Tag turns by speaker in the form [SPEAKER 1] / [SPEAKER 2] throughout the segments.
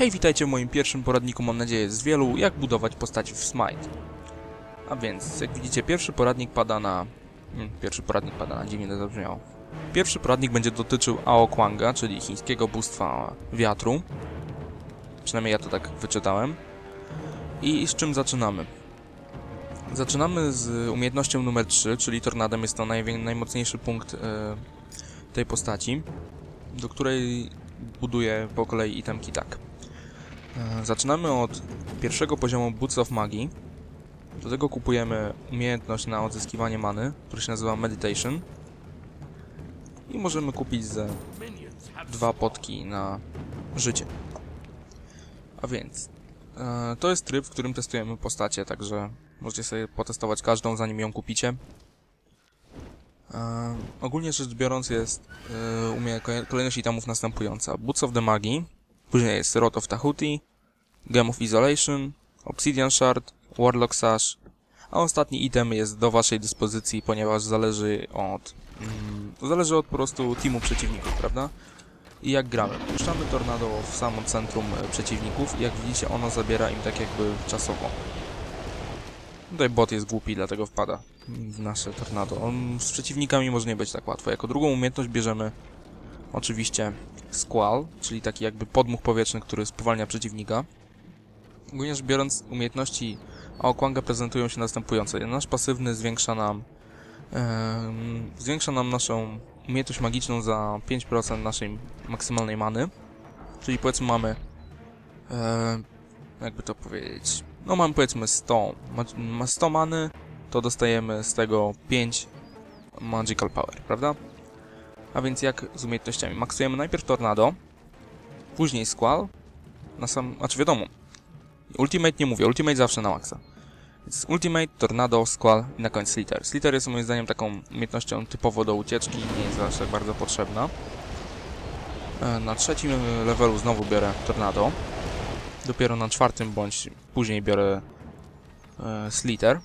[SPEAKER 1] Hej, witajcie w moim pierwszym poradniku, mam nadzieję z wielu, jak budować postaci w Smite. A więc, jak widzicie, pierwszy poradnik pada na... Hmm, pierwszy poradnik pada na, dziwnie to zabrzmiało. Pierwszy poradnik będzie dotyczył Aokwanga, czyli chińskiego bóstwa wiatru. Przynajmniej ja to tak wyczytałem. I z czym zaczynamy? Zaczynamy z umiejętnością numer 3, czyli tornadem. Jest to najwię- najmocniejszy punkt e, tej postaci, do której buduję po kolei itemki tak. E, Zaczynamy od pierwszego poziomu Boots of Magii. Do tego kupujemy umiejętność na odzyskiwanie many, który się nazywa Meditation. I możemy kupić ze dwa potki na życie. A więc, e, to jest tryb, w którym testujemy postacie, także możecie sobie potestować każdą zanim ją kupicie. E, ogólnie rzecz biorąc jest e, kolejność itemów następująca. Boots of the Magi, później jest Rot of Tahuti, Gem of Isolation, Obsidian Shard, Warlock Sash, a ostatni item jest do waszej dyspozycji, ponieważ zależy od mm, zależy od po prostu teamu przeciwników, prawda? I jak gramy? Puszczamy tornado w samo centrum e, przeciwników i jak widzicie ono zabiera im tak jakby czasowo. Tutaj bot jest głupi, dlatego wpada w nasze tornado. On z przeciwnikami może nie być tak łatwo. Jako drugą umiejętność bierzemy oczywiście Squall, czyli taki jakby podmuch powietrzny, który spowalnia przeciwnika. Ogólnie rzecz biorąc, umiejętności Aokwanga prezentują się następująco. Nasz pasywny zwiększa nam em, zwiększa nam naszą umiejętność magiczną za 5% naszej maksymalnej many. Czyli powiedzmy mamy em, jakby to powiedzieć no mamy powiedzmy 100 ma, ma 100 many to dostajemy z tego 5 magical power, prawda? A więc jak z umiejętnościami? Maksujemy najpierw tornado, później squall, na sam, znaczy wiadomo, ultimate nie mówię, ultimate zawsze na maksa. Więc ultimate, tornado, squall i na końcu slither. Slither jest moim zdaniem taką umiejętnością typowo do ucieczki, nie jest aż tak bardzo potrzebna. E, Na trzecim levelu znowu biorę tornado. Dopiero na czwartym bądź później biorę e.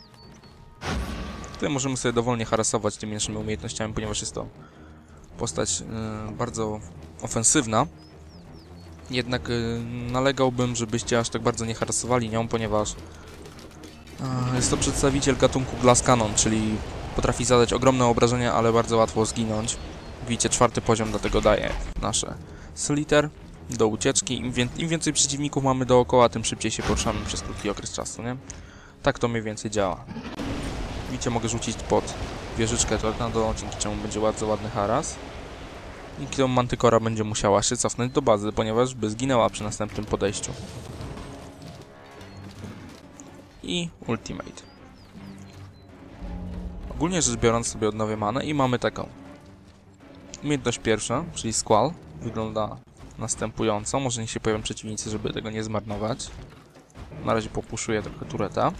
[SPEAKER 1] Tutaj możemy sobie dowolnie harasować tymi naszymi umiejętnościami, ponieważ jest to postać e, bardzo ofensywna. Jednak e, nalegałbym, żebyście aż tak bardzo nie harasowali nią, ponieważ e, jest to przedstawiciel gatunku Glass Cannon, czyli potrafi zadać ogromne obrażenia, ale bardzo łatwo zginąć. Widzicie, czwarty poziom dlatego daje nasze Slither do ucieczki. Im, wię Im więcej przeciwników mamy dookoła, tym szybciej się poruszamy przez krótki okres czasu, nie? Tak to mniej więcej działa. Widzicie, mogę rzucić pod wieżyczkę tornado, dzięki czemu będzie bardzo ładny haras. Dzięki temu Mantykora będzie musiała się cofnąć do bazy, ponieważ by zginęła przy następnym podejściu. I Ultimate. Ogólnie rzecz biorąc sobie odnowię manę i mamy taką. Umiejętność pierwsza, czyli Squall, wygląda następująco. Może niech się pojawią przeciwnicy, żeby tego nie zmarnować. Na razie popuszuję trochę tureta.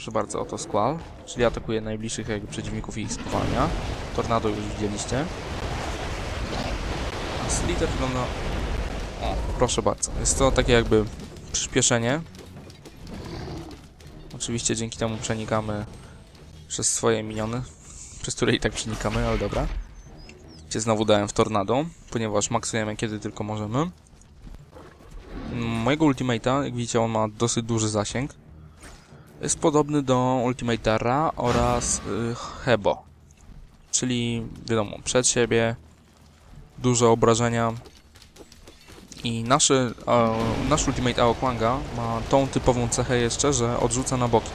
[SPEAKER 1] Proszę bardzo, oto Squall, czyli atakuje najbliższych jakby przeciwników i ich spowalnia. Tornado już widzieliście. A Slither wygląda... Proszę bardzo. Jest to takie jakby przyspieszenie. Oczywiście dzięki temu przenikamy przez swoje miniony, przez które i tak przenikamy, ale dobra. Gdzie znowu dałem w tornado, ponieważ maksujemy kiedy tylko możemy. Mojego ultimate'a, jak widzicie, on ma dosyć duży zasięg. Jest podobny do ultimate'a Ra oraz y, Hebo. Czyli, wiadomo, przed siebie, duże obrażenia. I naszy, e, nasz ultimate Aokwanga ma tą typową cechę jeszcze, że odrzuca na boki.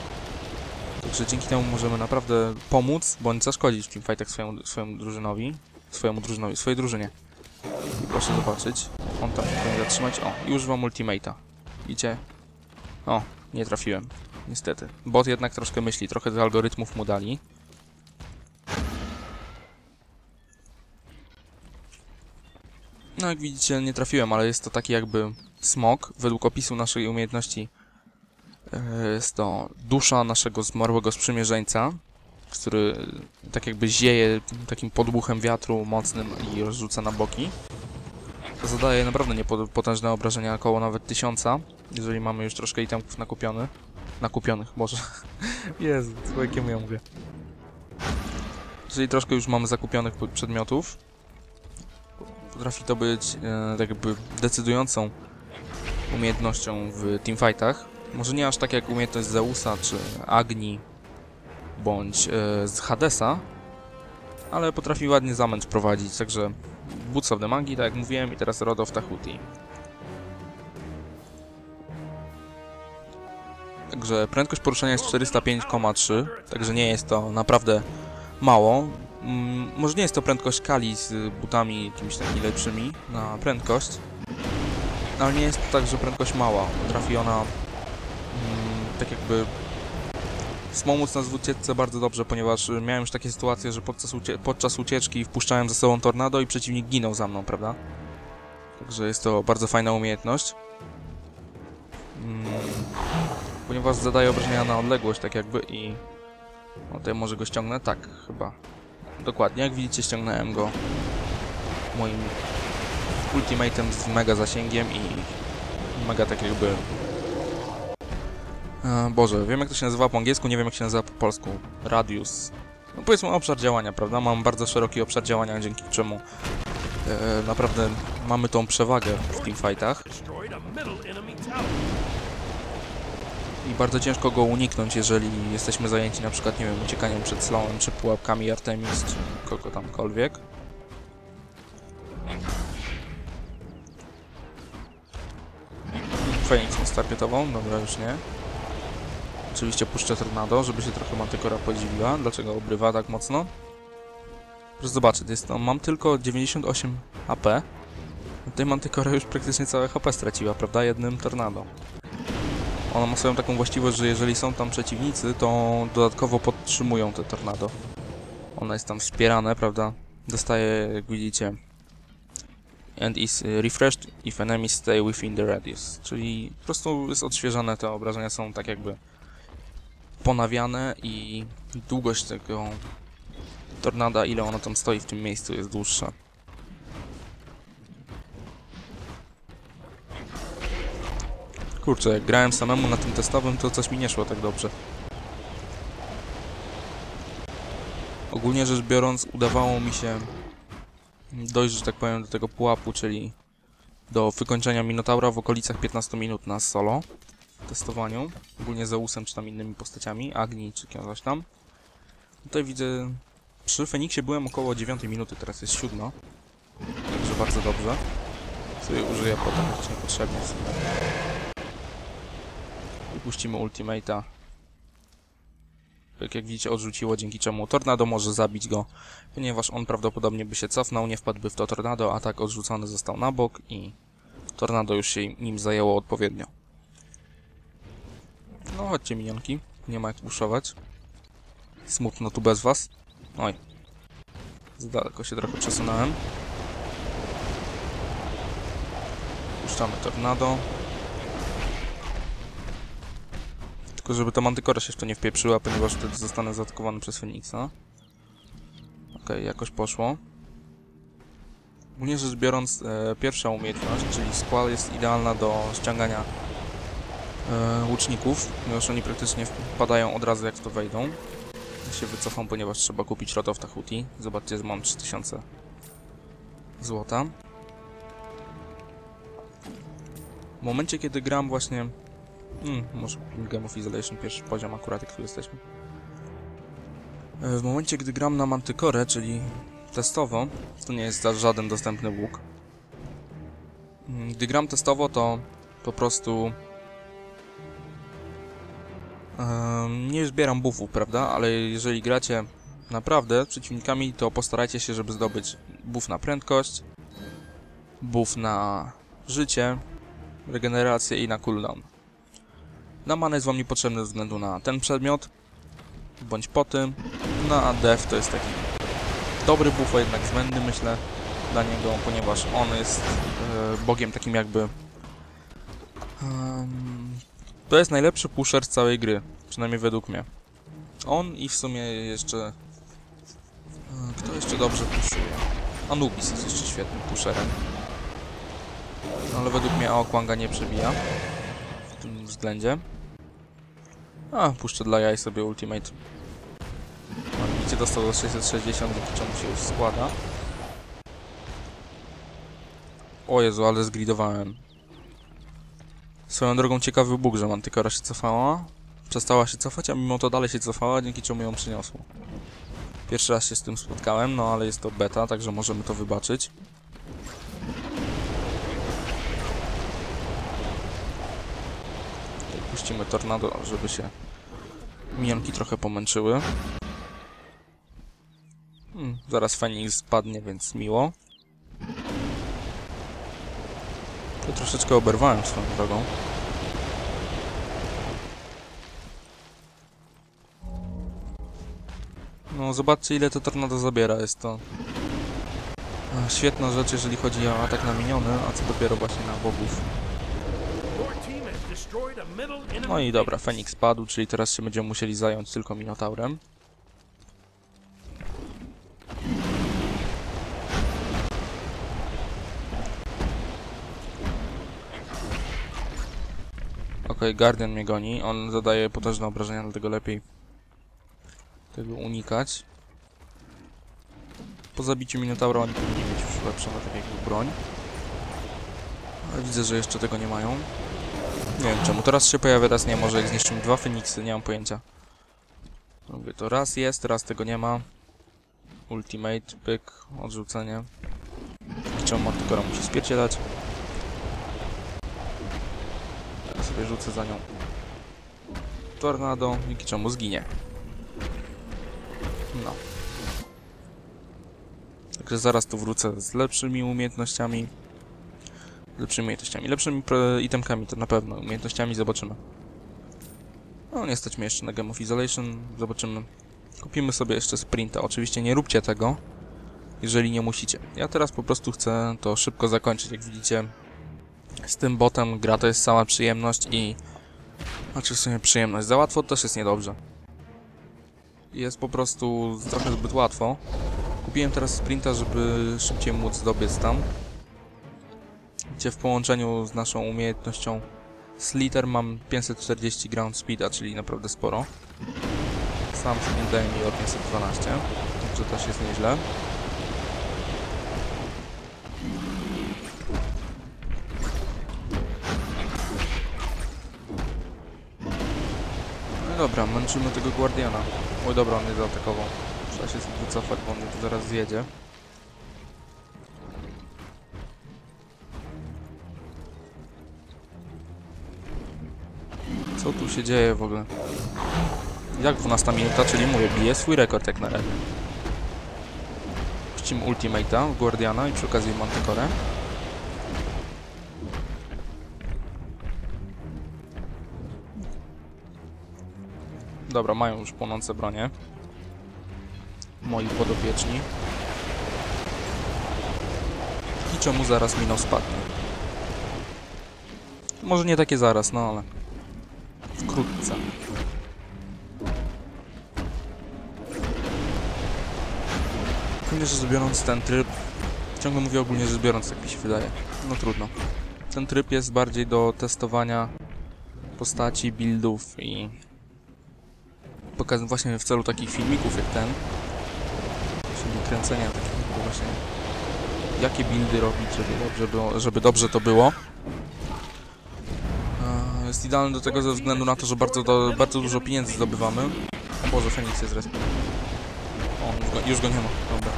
[SPEAKER 1] Także dzięki temu możemy naprawdę pomóc, bądź zaszkodzić w teamfightach swojemu, swojemu drużynowi, swojemu drużynowi, swojej drużynie. Proszę zobaczyć. On tam powinien zatrzymać. O, i używam ultimate'a. Widzicie? O, nie trafiłem. Niestety. Bot jednak troszkę myśli, trochę tych algorytmów mu dali. No jak widzicie nie trafiłem, ale jest to taki jakby smok. Według opisu naszej umiejętności e, jest to dusza naszego zmarłego sprzymierzeńca, który tak jakby zieje takim podmuchem wiatru mocnym i rozrzuca na boki. Zadaje naprawdę niepotężne obrażenia, około nawet tysiąca, jeżeli mamy już troszkę itemków nakupionych. Nakupionych, Boże. Jezu, jakiemu ja mówię. Jeżeli troszkę już mamy zakupionych przedmiotów, Potrafi to być e, tak jakby decydującą umiejętnością w teamfightach. Może nie aż tak jak umiejętność Zeusa czy Agni bądź e, z Hadesa, ale potrafi ładnie zamęt prowadzić, także Boots of the Magi, tak jak mówiłem, i teraz Rod of Tahuti. Także prędkość poruszania jest 405,3, także nie jest to naprawdę mało. Mm, może nie jest to prędkość Kali z butami jakimiś takimi lepszymi na prędkość, ale nie jest to także prędkość mała. Potrafi ona mm, tak jakby wspomóc nas w ucieczce bardzo dobrze, ponieważ miałem już takie sytuacje, że podczas, ucie podczas ucieczki wpuszczałem ze sobą tornado i przeciwnik ginął za mną, prawda? Także jest to bardzo fajna umiejętność. Mm, ponieważ zadaje obrażenia na odległość, tak jakby i... O, tutaj może go ściągnę? Tak, chyba. Dokładnie, jak widzicie ściągnąłem go moim ultimatem z mega zasięgiem i mega tak jakby E, Boże, wiem jak to się nazywa po angielsku, nie wiem jak się nazywa po polsku. Radius. No powiedzmy obszar działania, prawda? Mam bardzo szeroki obszar działania, dzięki czemu e, naprawdę mamy tą przewagę w teamfightach. I bardzo ciężko go uniknąć, jeżeli jesteśmy zajęci na przykład, nie wiem, uciekaniem przed slowem, czy pułapkami Artemis, czy kogo tamkolwiek. Feniks mi starpietował, dobra, już nie. Oczywiście puszczę Tornado, żeby się trochę Mantykora podziwiła. Dlaczego obrywa tak mocno? Proszę zobaczyć, jest mam tylko 98 AP. Tutaj Mantykora już praktycznie całe HP straciła, prawda? Jednym Tornado. Ona ma swoją taką właściwość, że jeżeli są tam przeciwnicy, to dodatkowo podtrzymują te Tornado. Ona jest tam wspierane, prawda? Dostaje, jak widzicie, and is y, refreshed if enemies stay within the radius. Czyli po prostu jest odświeżane, te obrażenia są tak jakby ponawiane i długość tego tornada, ile ono tam stoi w tym miejscu jest dłuższa. Kurczę, jak grałem samemu na tym testowym, to coś mi nie szło tak dobrze. Ogólnie rzecz biorąc, udawało mi się dojść, że tak powiem, do tego pułapu, czyli do wykończenia Minotaura w okolicach 15 minut na solo testowaniu, ogólnie Zeusem czy tam innymi postaciami, Agni czy kimś tam. Tutaj widzę, przy Feniksie byłem około 9 minuty, teraz jest 7. Także bardzo dobrze. Sobie użyję potem, chociaż niepotrzebnie. Puścimy Ultimate'a. Tak jak widzicie odrzuciło, dzięki czemu Tornado może zabić go, ponieważ on prawdopodobnie by się cofnął, nie wpadłby w to Tornado, a tak odrzucony został na bok i Tornado już się nim zajęło odpowiednio. No chodźcie minionki, nie ma jak puszować. Smutno tu bez was. Oj. Za daleko się trochę przesunąłem. Puszczamy tornado. Tylko żeby ta mantykora się jeszcze nie wpieprzyła, ponieważ wtedy zostanę zaatakowany przez Feniksa. Okay, jakoś poszło. Ogólnie rzecz biorąc, e, pierwsza umiejętność, czyli Squall jest idealna do ściągania e, łuczników, ponieważ oni praktycznie wpadają od razu jak w to wejdą. Ja się wycofam, ponieważ trzeba kupić Rod of Tahuti. Zobaczcie, mam 3000 złota. W momencie, kiedy gram właśnie... Hmm, może Game of Isolation, pierwszy poziom akurat, jak tu jesteśmy. E, w momencie, gdy gram na Mantycore, czyli testowo, to nie jest żaden dostępny łuk. Hmm, gdy gram testowo, to po prostu nie zbieram buffów, prawda? Ale jeżeli gracie naprawdę przeciwnikami, to postarajcie się, żeby zdobyć buff na prędkość, buff na życie, regenerację i na cooldown. Na mana jest wam niepotrzebny ze względu na ten przedmiot, bądź po tym. Na def to jest taki dobry buff, a jednak zbędny myślę dla niego, ponieważ on jest e, bogiem takim jakby to jest najlepszy pusher z całej gry, przynajmniej według mnie. On i w sumie jeszcze... E, kto jeszcze dobrze puszuje? Anubis jest jeszcze świetnym pusherem. Ale według mnie Aokwanga nie przebija w tym względzie. A, puszczę dla jaj sobie Ultimate. Widzicie, dostał 660, dzięki czemu się już składa. O Jezu, ale zgridowałem. Swoją drogą ciekawy bóg, że Mantykora się cofała. Przestała się cofać, a mimo to dalej się cofała, dzięki czemu ją przyniosło. Pierwszy raz się z tym spotkałem, no ale jest to beta, także możemy to wybaczyć. Puścimy tornado, żeby się minionki trochę pomęczyły. Hmm, zaraz Fenix spadnie, więc miło. To troszeczkę oberwałem swoją drogą. No, zobaczcie ile to tornado zabiera. Jest to e, świetna rzecz, jeżeli chodzi o atak na miniony, a co dopiero właśnie na bogów. No i dobra, Fenix padł, czyli teraz się będziemy musieli zająć tylko Minotaurem. Okej, Guardian mnie goni. On zadaje potężne obrażenia, dlatego lepiej tego unikać. Po zabiciu Minotaura oni powinni mieć już lepszą tak jakby broń. Ale widzę, że jeszcze tego nie mają. Nie wiem czemu. Teraz się pojawia, raz nie. Może jak zniszczymy dwa Feniksy, nie mam pojęcia. Mówię, to raz jest, raz tego nie ma. Ultimate, pyk, odrzucenie. Czemu Manticora musi spierdzielać. Ja sobie rzucę za nią tornado, dzięki czemu zginie. No. Także zaraz tu wrócę z lepszymi umiejętnościami. Lepszymi umiejętnościami. Lepszymi itemkami to na pewno. Umiejętnościami zobaczymy. No nie stać jeszcze na Game of Isolation. Zobaczymy. Kupimy sobie jeszcze sprinta. Oczywiście nie róbcie tego, jeżeli nie musicie. Ja teraz po prostu chcę to szybko zakończyć. Jak widzicie, z tym botem gra to jest sama przyjemność i... Znaczy w sumie przyjemność. Za łatwo też jest niedobrze. Jest po prostu trochę zbyt łatwo. Kupiłem teraz sprinta, żeby szybciej móc dobiec tam. Gdzie w połączeniu z naszą umiejętnością Sliter mam 540 ground speeda, czyli naprawdę sporo. Sam sprint daje mi o 512, także też jest nieźle. No dobra, męczymy tego Guardiana. Oj dobra, on mnie zaatakował. Trzeba się wycofać, bo on tu zaraz zjedzie. Się dzieje w ogóle? Jak 12 minuta, czyli mówię, bije swój rekord jak na razie. Puścimy Ultimate'a w Guardiana i przy okazji Manticore. Dobra, mają już płonące bronie. Moi podopieczni. I czemu zaraz minął spadnie? Może nie takie zaraz, no ale... Wkrótce. Ogólnie rzecz biorąc ten tryb... Ciągle mówię ogólnie rzecz biorąc, tak mi się wydaje. No trudno. Ten tryb jest bardziej do testowania postaci, buildów i pokaz właśnie w celu takich filmików jak ten, czyli kręcenia takich właśnie jakie buildy robić, żeby dobrze, żeby dobrze to było. Jest idealny do tego ze względu na to, że bardzo, do, bardzo dużo pieniędzy zdobywamy. O Boże, Fenix jest resp. O, już go, już go nie ma, dobra.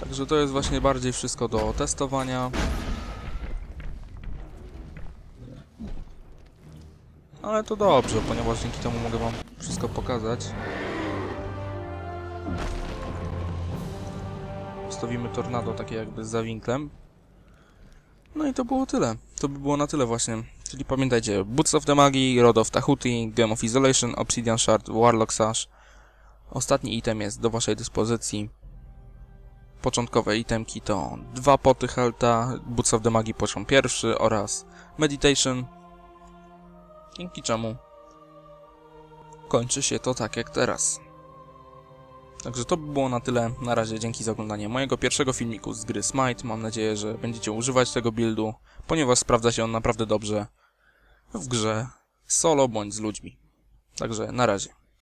[SPEAKER 1] Także to jest właśnie bardziej wszystko do testowania. Ale to dobrze, ponieważ dzięki temu mogę wam wszystko pokazać. Stawimy tornado takie jakby za winklem. No i to było tyle. To by było na tyle właśnie. Czyli pamiętajcie, Boots of the Magi, Rod of Tahuti, Game of Isolation, Obsidian Shard, Warlock Sash. Ostatni item jest do waszej dyspozycji. Początkowe itemki to dwa poty Helta, Boots of the Magi poziom pierwszy oraz Meditation, dzięki czemu kończy się to tak jak teraz. Także to by było na tyle. Na razie dzięki za oglądanie mojego pierwszego filmiku z gry Smite. Mam nadzieję, że będziecie używać tego buildu, ponieważ sprawdza się on naprawdę dobrze w grze solo bądź z ludźmi. Także na razie.